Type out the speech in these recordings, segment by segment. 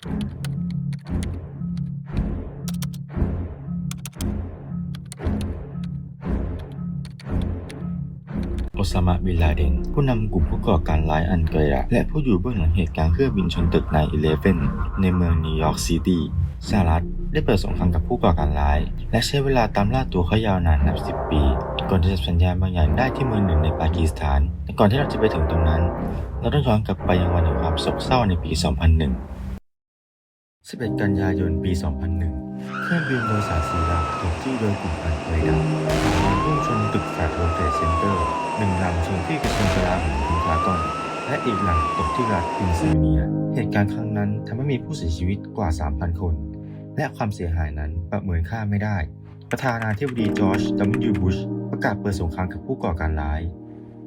โอซามะบินลาเดนผู้นำกลุ่มผู้ก่อการร้ายอันกอยะและผู้อยู่เบื้องหลังเหตุการณ์เครื่องบินชนตึกในอีเลฟเว่นในเมืองนิวยอร์กซิตี้สหรัฐได้เปิดสงครามกับผู้ก่อการร้าย และใช้เวลาตามล่าตัวเขายาวนานนับสิบปี ก่อนจะจับสัญญาณบางอย่างได้ที่เมืองหนึ่งในปากีสถานแต่ก่อนที่เราจะไปถึงตรงนั้น เราต้องย้อนกลับไปยังวันแห่งความโศกเศร้าในปี 2001 11 กันยายน ปี 2001 เครื่องบินโดยสารสีลำถูกจี้โดยกลุ่มอันไกวดาขับมาพุ่งชนตึกแฟลตเวิลด์เทเซ็นเตอร์หนึ่งลำชนที่กระทรวงกลาโหมพินทากอน และอีกหลำตกที่รัฐพินซิลเนีย เหตุการณ์ครั้งนั้นทำให้มีผู้เสียชีวิตกว่า 3,000 คน และความเสียหายนั้นประเมินค่าไม่ได้ ประธานาธิบดีจอร์จ W. บุชประกาศเปิดสงครามกับผู้ก่อการร้าย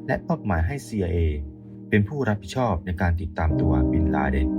และมอบหมายให้ CIA เป็นผู้รับผิดชอบในการติดตามตัวบินลาเดน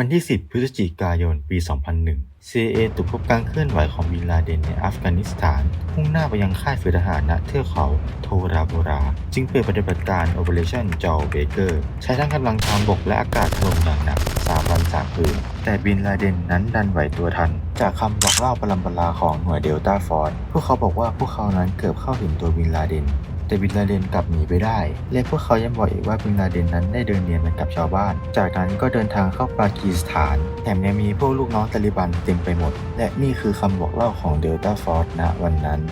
วันที่ 10 พฤศจิกายน ปี 2001 CIA ตรวจพบการเคลื่อนไหวของบินลาเดนในอัฟกานิสถานมุ่งหน้าไปยังค่ายฝึกทหารณเทือกเขาโทราโบรา จึงเปิดปฏิบัติการ Operation j o w Baker ใช้ทั้งกำลังทางบกและอากาศถล่มอย่างหนัก3วัน3คืน แต่บินลาเดนนั้นดันไหวตัวทัน จากคำบอกเล่าประลำปลาของหน่วยเดลต้าฟอร์ดพวกเขาบอกว่าพวกเขานั้นเกือบเข้าถึงตัวบินลาเดน แต่บินลาเดนกลับหนีไปได้ และพวกเขายังบอกอีกว่าบินลาเดนนั้นได้เดินเนียนไปกับชาวบ้าน จากนั้นก็เดินทางเข้าปากีสถาน แถมยังมีพวกลูกน้องตาลิบันเต็มไปหมด และนี่คือคำบอกเล่าของเดลต้าฟอร์ณวันนั้น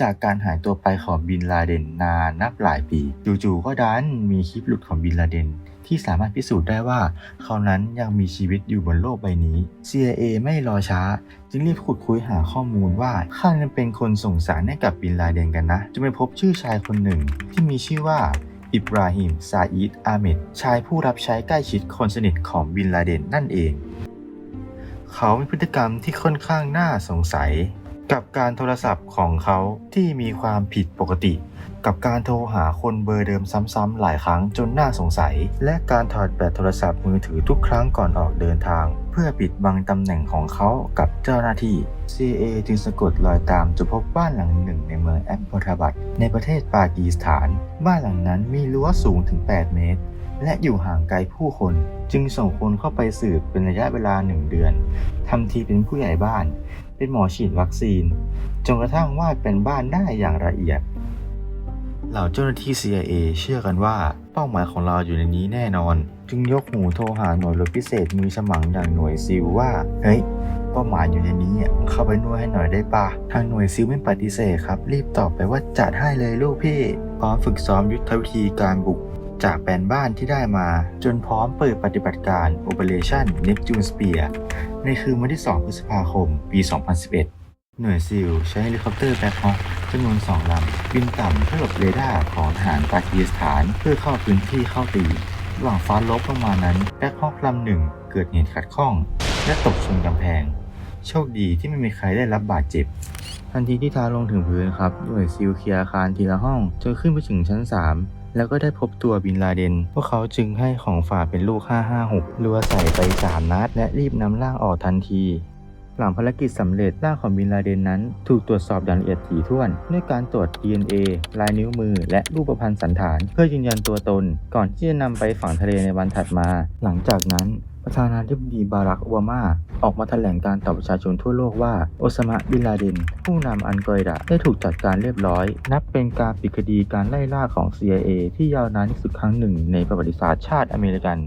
จากการหายตัวไปของบินลาเดนนานนับหลายปี จู่ๆก็ดันมีคลิปหลุดของบินลาเดน ที่สามารถพิสูจน์ได้ว่าเขานั้นยังมีชีวิตอยู่บนโลกใบนี้ CIA ไม่รอช้า จึงรีบขุดคุยหาข้อมูลว่าข้านั้นเป็นคนส่งสารให้กับบินลาเดนกันนะจึงไปพบชื่อชายคนหนึ่ง ที่มีชื่อว่าอิบราฮิมซาอิดอาเมดชายผู้รับใช้ใกล้ชิดคนสนิทของบินลาเดนนั่นเอง เขามีพฤติกรรมที่ค่อนข้างน่าสงสัย กับการโทรศัพท์ของเขาที่มีความผิดปกติ กับการโทรหาคนเบอร์เดิมซ้ำๆหลายครั้งจนน่าสงสัย และการถอดแบตโทรศัพท์มือถือทุกครั้งก่อนออกเดินทาง เพื่อปิดบังตำแหน่งของเขากับเจ้าหน้าที่ CA จึงสะกดรอยตามจนพบบ้านหลังหนึ่งในเมืองแอมโพทบัตในประเทศปากีสถาน บ้านหลังนั้นมีรั้วสูงถึง 8 เมตรและอยู่ห่างไกลผู้คน จึงส่งคนเข้าไปสืบเป็นระยะเวลาหนึ่งเดือนทำทีเป็นผู้ใหญ่บ้าน เป็นหมอฉีดวัคซีน จนกระทั่งวาดเป็นบ้านได้อย่างละเอียด เหล่าเจ้าหน้าที่ CIA เชื่อกันว่าเป้าหมายของเราอยู่ในนี้แน่นอน จึงยกหูโทรหาหน่วยรบพิเศษมือฉมังอย่างหน่วยซิลว่า เฮ้ย เป้าหมายอยู่ในนี้อะเข้าไปนวดให้หน่อยได้ปะทางหน่วยซิลไม่ปฏิเสธครับ รีบตอบไปว่าจัดให้เลยลูกพี่พร้อมฝึกซ้อมยุทธวิธีการบุก จากแผนบ้านที่ได้มา จนพร้อมเปิดปฏิบัติการ Operation Neptune Spear ในคืนวันที่ 2 พฤษภาคม ปี 2011 หน่วยซิลใช้เฮลิคอปเตอร์แบ็คฮอคจำนวนสองลำ บินต่ำเพื่อหลบเรดาร์ของทหารปากีสถานเพื่อเข้าพื้นที่เข้าตีระหว่างฟ้าลบลงมานั้นแบ็คฮอคลำหนึ่งเกิดเหตุขัดข้อง และตกชนกำแพง โชคดีที่ไม่มีใครได้รับบาดเจ็บ ทันทีที่ทาลงถึงพื้นครับหน่วยซิลเคลียร์อาคารทีละห้องจนขึ้นไปถึงชั้น 3 แล้วก็ได้พบตัวบินลาเดน พวกเขาจึงให้ของฝากเป็นลูก 556 รัวใส่ไป 3 นัด และรีบนำร่างออกทันที หลังภารกิจสำเร็จร่างของบินลาเดนนั้น ถูกตรวจสอบอย่างละเอียดถี่ถ้วน ด้วยการตรวจ DNA ลายนิ้วมือ และรูปพรรณสันฐาน เพื่อยืนยันตัวตน ก่อนที่จะนำไปฝังทะเลในวันถัดมา หลังจากนั้นประธานาธิบดีบารักโอบามา ออกมาแถลงการต่อประชาชนทั่วโลกว่า โอซามะบินลาเดน ผู้นำอันกอยดะได้ถูกจัดการเรียบร้อย นับเป็นการปิดคดีการไล่ล่าของ CIA ที่ยาวนานที่สุดครั้งหนึ่งในประวัติศาสตร์ชาติอเมริกัน